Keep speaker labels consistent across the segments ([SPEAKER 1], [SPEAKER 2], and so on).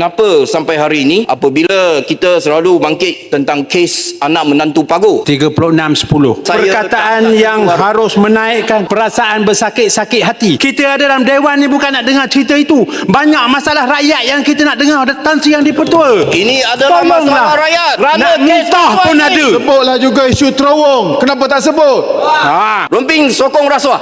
[SPEAKER 1] kenapa sampai hari ini apabila kita selalu bangkit tentang kes anak menantu pagu
[SPEAKER 2] 3610.
[SPEAKER 1] Saya
[SPEAKER 2] Perkataan yang
[SPEAKER 1] keluar-
[SPEAKER 2] harus menaikkan perasaan bersakit-sakit hati. Kita ada dalam dewan ni bukan nak dengar cerita itu. Banyak masalah rakyat yang kita nak dengar dan tansi yang dipertua.
[SPEAKER 1] ini adalah
[SPEAKER 2] Tolonglah.
[SPEAKER 1] masalah rakyat kerana
[SPEAKER 2] Nak
[SPEAKER 1] rasuah
[SPEAKER 2] pun
[SPEAKER 1] ini.
[SPEAKER 2] ada.
[SPEAKER 3] Sebutlah juga isu terowong. Kenapa tak sebut?
[SPEAKER 2] Ha.
[SPEAKER 1] Romping sokong rasuah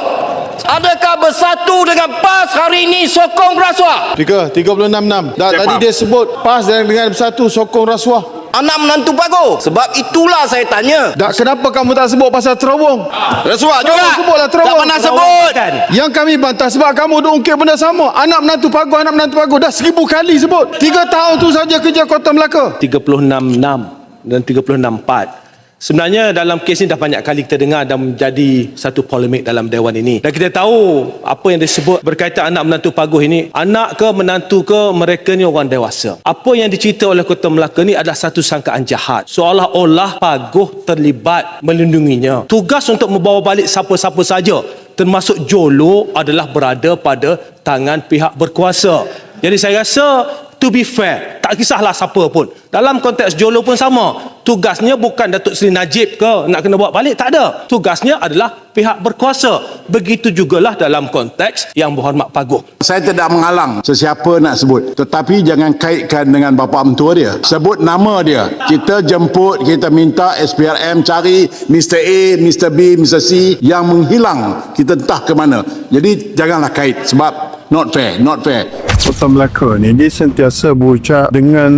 [SPEAKER 1] adakah bersatu dengan PAS hari ini sokong rasuah
[SPEAKER 3] Tiga, 36-6. Dah,
[SPEAKER 2] Saya
[SPEAKER 3] tadi
[SPEAKER 2] faham.
[SPEAKER 3] dia sebut PAS dengan, dengan bersatu sokong rasuah.
[SPEAKER 1] anak menantu pagu sebab itulah saya tanya
[SPEAKER 3] Tak, kenapa kamu tak sebut pasal terowong?
[SPEAKER 1] rasuah juga
[SPEAKER 3] Terowong sebutlah terowong.
[SPEAKER 1] tak pernah sebut
[SPEAKER 2] Kan?
[SPEAKER 3] Yang kami bantah sebab kamu duk ungkit benda sama. Anak menantu pagu, anak menantu pagu. Dah seribu kali sebut. Tiga tahun tu saja kerja Kota Melaka.
[SPEAKER 4] 36.6 dan 36.4 Sebenarnya dalam kes ini dah banyak kali kita dengar dan menjadi satu polemik dalam dewan ini. Dan kita tahu apa yang disebut berkaitan anak menantu paguh ini. Anak ke menantu ke mereka ni orang dewasa. Apa yang dicerita oleh Kota Melaka ni adalah satu sangkaan jahat. Seolah-olah paguh terlibat melindunginya. Tugas untuk membawa balik siapa-siapa saja termasuk Jolo adalah berada pada tangan pihak berkuasa. Jadi saya rasa to be fair, tak kisahlah siapa pun. Dalam konteks Jolo pun sama. Tugasnya bukan Datuk Seri Najib ke nak kena bawa balik, tak ada. Tugasnya adalah pihak berkuasa. Begitu jugalah dalam konteks yang berhormat Paguh.
[SPEAKER 5] Saya tidak menghalang sesiapa nak sebut. Tetapi jangan kaitkan dengan bapa mentua dia. Sebut nama dia. Kita jemput, kita minta SPRM cari Mr. A, Mr. B, Mr. C yang menghilang. Kita entah ke mana. Jadi janganlah kait sebab not fair, not fair.
[SPEAKER 6] Kota Melaka ni dia sentiasa berucap dengan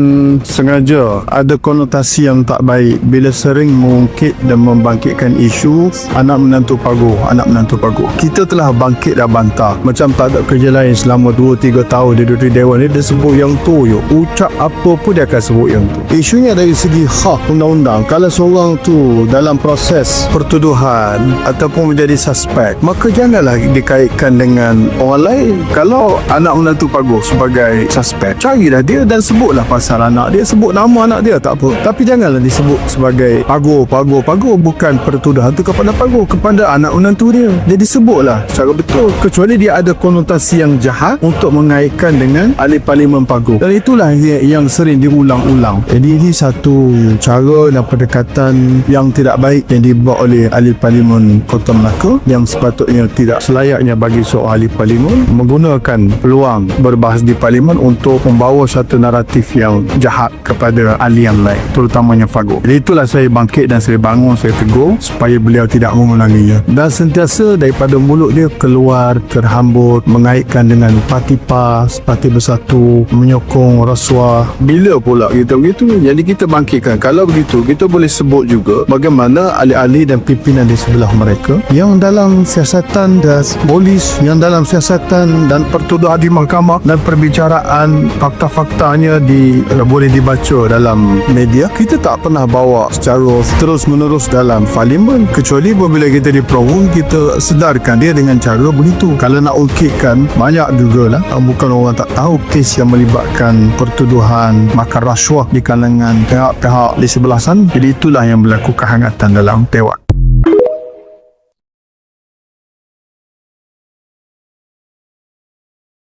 [SPEAKER 6] sengaja ada konotasi yang tak baik bila sering mengungkit dan membangkitkan isu anak menantu pagu, anak menantu pagu. Kita telah bangkit dan bantah macam tak ada kerja lain selama 2-3 tahun dia duduk di dewan ni dia sebut yang tu yo. Ucap apa pun dia akan sebut yang tu. Isunya dari segi hak undang-undang kalau seorang tu dalam proses pertuduhan ataupun menjadi suspek maka janganlah dikaitkan dengan orang lain. Kalau anak menantu pagu sebagai suspek carilah dia dan sebutlah pasal anak dia. Sebut nama anak dia tak apa. Tapi janganlah disebut sebagai pagu pagu pagu bukan pertuduhan tu kepada pagu kepada anak menantu dia. Jadi sebutlah secara betul. Kecuali dia ada konotasi yang jahat untuk mengaitkan dengan ahli parlimen pagu dan itulah yang, sering diulang-ulang. Jadi ini satu cara dan pendekatan yang tidak baik yang dibuat oleh ahli parlimen Kota Melaka yang sepatutnya tidak selayaknya bagi seorang ahli parlimen menggunakan peluang berbahas di parlimen untuk membawa satu naratif yang jahat kepada ahli yang lain terutamanya Fago jadi itulah saya bangkit dan saya bangun saya tegur supaya beliau tidak mengulanginya. Dan sentiasa daripada mulut dia keluar terhambur mengaitkan dengan parti PAS parti bersatu menyokong rasuah. Bila pula kita begitu? Jadi kita bangkitkan. Kalau begitu kita boleh sebut juga bagaimana ahli-ahli dan pimpinan di sebelah mereka. Yang dalam siasatan dan polis yang dalam siasatan dan pertuduhan di mahkamah dan perbicaraan fakta-faktanya di boleh dibaca dalam media. Kita tak pernah bawa secara terus menerus dalam parlimen kecuali bila kita di program kita sedarkan dia dengan cara begitu. Kalau nak ukitkan banyak juga lah bukan orang tak tahu kes yang melibatkan pertuduhan makan rasuah di kalangan pihak-pihak di sebelah sana. Jadi itulah yang berlaku kehangatan dalam dewan